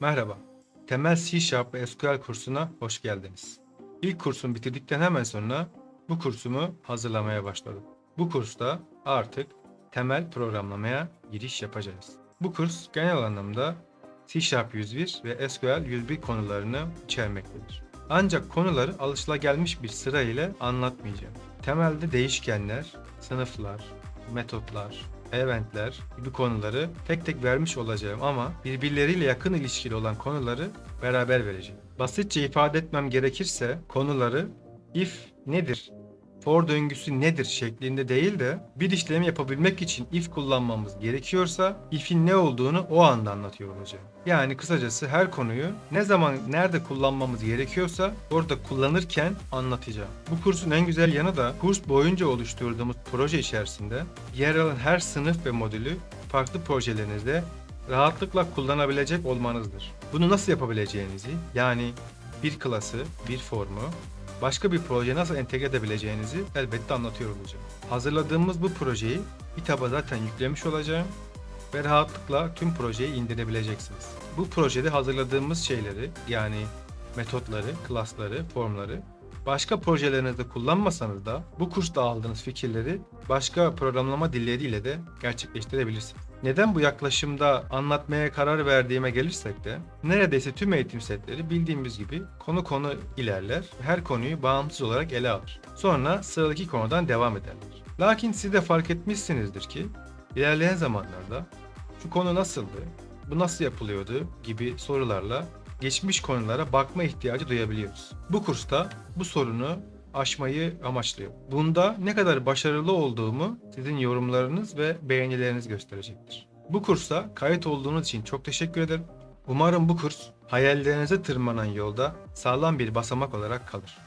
Merhaba. Temel C Sharp ve SQL kursuna hoş geldiniz. İlk kursumu bitirdikten hemen sonra bu kursumu hazırlamaya başladım. Bu kursta artık temel programlamaya giriş yapacağız. Bu kurs genel anlamda C Sharp 101 ve SQL 101 konularını içermektedir. Ancak konuları alışılagelmiş bir sıra ile anlatmayacağım. Temelde değişkenler, sınıflar, metotlar, eventler gibi konuları tek tek vermiş olacağım ama birbirleriyle yakın ilişkili olan konuları beraber vereceğim. Basitçe ifade etmem gerekirse konuları if nedir, for döngüsü nedir şeklinde değil de bir işlemi yapabilmek için if kullanmamız gerekiyorsa if'in ne olduğunu o anda anlatıyor olacağım. Yani kısacası her konuyu ne zaman nerede kullanmamız gerekiyorsa orada kullanırken anlatacağım. Bu kursun en güzel yanı da kurs boyunca oluşturduğumuz proje içerisinde yer alan her sınıf ve modülü farklı projelerinizde rahatlıkla kullanabilecek olmanızdır. Bunu nasıl yapabileceğinizi yani bir klası, bir formu başka bir projeye nasıl entegre edebileceğinizi elbette anlatıyor olacağım. Hazırladığımız bu projeyi kitaba zaten yüklemiş olacağım ve rahatlıkla tüm projeyi indirebileceksiniz. Bu projede hazırladığımız şeyleri yani metotları, klasları, formları başka projelerinizde kullanmasanız da bu kursta aldığınız fikirleri başka programlama dilleriyle de gerçekleştirebilirsiniz. Neden bu yaklaşımda anlatmaya karar verdiğime gelirsek de neredeyse tüm eğitim setleri bildiğimiz gibi konu konu ilerler. Her konuyu bağımsız olarak ele alır. Sonra sıradaki konudan devam ederler. Lakin siz de fark etmişsinizdir ki ilerleyen zamanlarda şu konu nasıldı, bu nasıl yapılıyordu gibi sorularla geçmiş konulara bakma ihtiyacı duyabiliyoruz. Bu kursta bu sorunu aşmayı amaçlıyor. Bunda ne kadar başarılı olduğumu sizin yorumlarınız ve beğenileriniz gösterecektir. Bu kursa kayıt olduğunuz için çok teşekkür ederim. Umarım bu kurs hayallerinize tırmanan yolda sağlam bir basamak olarak kalır.